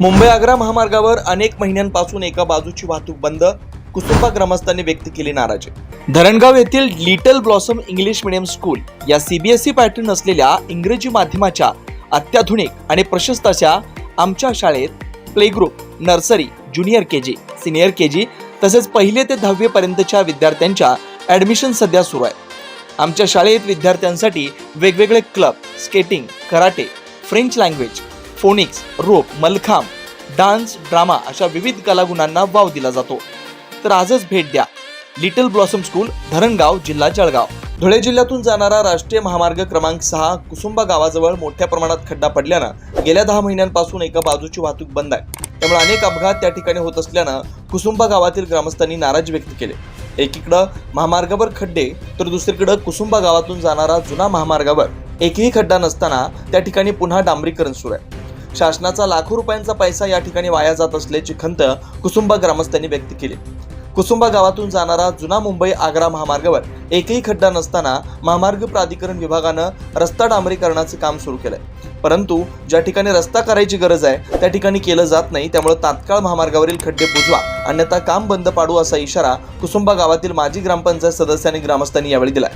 मुंबई आग्रा महामार्गावर अनेक महिन्यांपासून एका बाजूची वाहतूक बंद कुसुंबा ग्रामस्थांनी व्यक्त केली नाराजी. धरणगाव येथील little blossom English medium school या सीबीएसई पॅटर्न असलेल्या इंग्रजी माध्यमाच्या अत्याधुनिक आणि प्रशस्त अशा आमच्या शाळेत play group nursery junior K G senior K G तसेच पहिले ते दहावी पर्यंतच्या विद्यार्थ्यांच्या ॲडमिशन सध्या सुरू आहे. आमच्या शाळेत विद्यार्थ्यांसाठी वेगवेगळे club skating karate French language phonics rope mallakhamb dance drama अशा विविध कलागुणांना वाव दिला जातो. तर आजच भेट द्या. लिटल ब्लॉसम स्कूल धरणगाव जिल्हा जळगाव. धुळे जिल्ह्यातून जाणारा राष्ट्रीय महामार्ग क्रमांक सहा कुसुंबा गावाजवळ मोठ्या प्रमाणात खड्डा पडल्यानं गेल्या दहा महिन्यांपासून एका बाजूची वाहतूक बंद आहे. त्यामुळे अनेक अपघात त्या ठिकाणी होत असल्यानं कुसुंबा गावातील ग्रामस्थांनी नाराजी व्यक्त केली. एकीकडं महामार्गावर खड्डे तर दुसरीकडं कुसुंबा गावातून जाणारा जुना महामार्गावर एकही खड्डा नसताना त्या ठिकाणी पुन्हा डांबरीकरण सुरू आहे. शासनाचा लाखो रुपयांचा पैसा या ठिकाणी वाया जात असल्याची खंत कुसुंबा ग्रामस्थांनी व्यक्त केली. कुसुंबा गावातून जाणारा जुना मुंबई आग्रा महामार्गावर एकही खड्डा नसताना महामार्ग प्राधिकरण विभागानं रस्ता डांबरीकरणाचं काम सुरू केलंय. परंतु ज्या ठिकाणी रस्ता करायची गरज आहे त्या ठिकाणी केलं जात नाही त्यामुळे तात्काळ महामार्गावरील खड्डे बुजवा अन्यथा काम बंद पाडू असा इशारा कुसुंबा गावातील माजी ग्रामपंचायत सदस्य आणि ग्रामस्थांनी यावेळी दिलाय.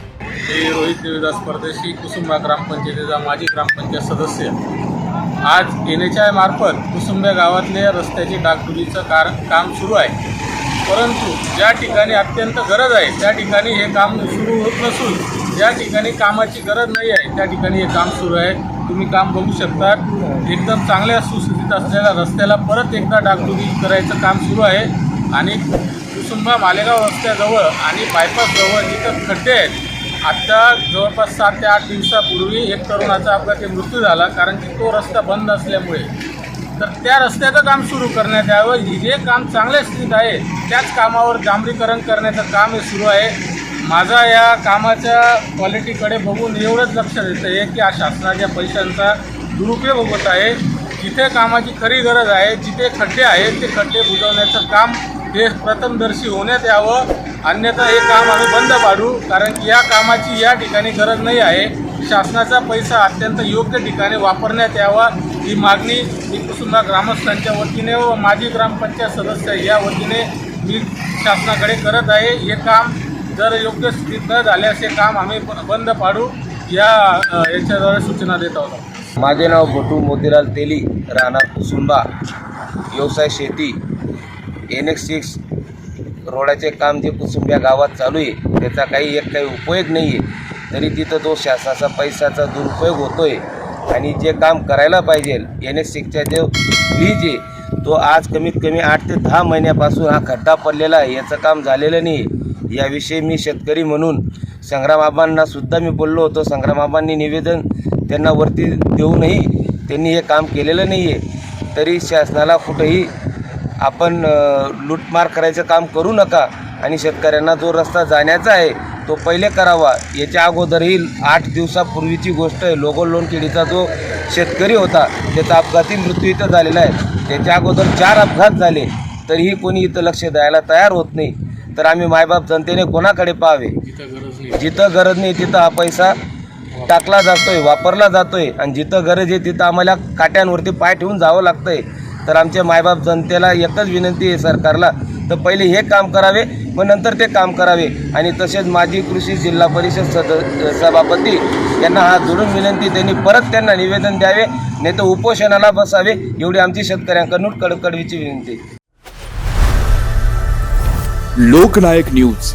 रोहित देवीदास परदेशी कुसुंबा ग्रामपंचायतीचा माजी ग्रामपंचायत सदस्य. आज एन एच आय मार्फत कुसुंब्या गावातल्या रस्त्याची डागडुजीचं कार काम सुरू आहे. परंतु ज्या ठिकाणी अत्यंत गरज आहे त्या ठिकाणी हे काम सुरू होत नसून ज्या ठिकाणी कामाची गरज नाही आहे त्या ठिकाणी हे काम सुरू आहे. तुम्ही काम बघू शकता एकदम चांगल्या सुस्थितीत असलेल्या रस्त्याला परत एकदा डागडुगी करायचं काम सुरू आहे. आणि कुसुंबा मालेगाव रस्त्याजवळ आणि बायपासजवळ जिथं खड्डे आहेत आत्ता जवळपास सात ते आठ दिवसापूर्वी एक तरुणाचा अपघाती मृत्यू झाला कारण की तो रस्ता बंद असल्यामुळे. तर त्या रस्त्याचं काम सुरू करण्यात यावं. हे जे काम चांगल्या स्थितीत आहे त्याच कामावर डांबरीकरण करण्याचं काम हे सुरू आहे. माझा या कामाच्या क्वालिटीकडे बघून एवढंच लक्ष देतं आहे की या शासनाच्या पैशांचा दुरुपयोग होत आहे. जिथे कामाची खरी गरज आहे जिथे खड्डे आहेत ते खड्डे बुजवण्याचं काम हे प्रथमदर्शी होण्यात यावं. अन्यथा हे काम आम्ही बंद पाडू कारण की या कामाची या ठिकाणी गरज नाही आहे. शासनाचा पैसा अत्यंत योग्य ठिकाणी वापरण्यात यावा ही मागणी मी कुसुंबा ग्रामस्थांच्या वतीने व माजी ग्रामपंचायत सदस्य या वतीने मी शासनाकडे करत आहे. हे काम जर योग्य स्थितीत न झाल्यास हे काम आम्ही बंद पाडू. या याच्याद्वारे सूचना देत आहोत. माझे नाव भटू मोतीलाल तेली राहणार कुसुंबा व्यवसाय शेती. एन एक्स सिक्स रोडाचे काम जे कुसुंब्या गावात चालू आहे त्याचा काही एक काही उपयोग नाही आहे. तरी तिथं तो शासनाचा पैशाचा दुरुपयोग होतो आहे आणि जे काम करायला पाहिजे एन एस सिक्सच्या जे ब्रिज आहे तो आज कमीत कमी आठ ते दहा महिन्यापासून हा खड्डा पडलेला आहे. याचं काम झालेलं नाही आहे. याविषयी मी शेतकरी म्हणून संग्रामाबांना सुद्धा मी बोललो होतो. संग्रामाबांनी निवेदन त्यांना वरती देऊनही त्यांनी हे काम केलेलं नाही आहे. तरी शासनाला कुठंही आपण लूटमार करायचं काम करू नका आणि शेतकऱ्यांना जो रस्ता जाण्याचा आहे तो पहिले करावा. याच्या अगोदरही आठ दिवसापूर्वीची गोष्ट आहे. लोगो लोणकेडीचा जो शेतकरी होता त्याचा अपघाती मृत्यू इथं झालेला आहे. त्याच्या अगोदर चार अपघात झाले. तरीही कोणी इथं लक्ष द्यायला तयार होत नाही. तर आम्ही मायबाप जनतेने कोणाकडे पाहावे? जिथं गरज नाही तिथं हा पैसा टाकला जातोय वापरला जातोय. आणि जिथं गरज आहे तिथं आम्हाला काट्यांवरती पाय ठेवून जावं लागतंय. तर आमच्या मायबाप जनतेला एकच विनंती आहे सरकारला तर पहिले हे काम करावे मग नंतर ते काम करावे. आणि तसेच माजी कृषी जिल्हा परिषद सद सभापती यांना हा जोडून विनंती त्यांनी परत त्यांना निवेदन द्यावे नाही तर उपोषणाला बसावे एवढी आमची शेतकऱ्यांकडून कडकडवीची विनंती. लोकनायक न्यूज.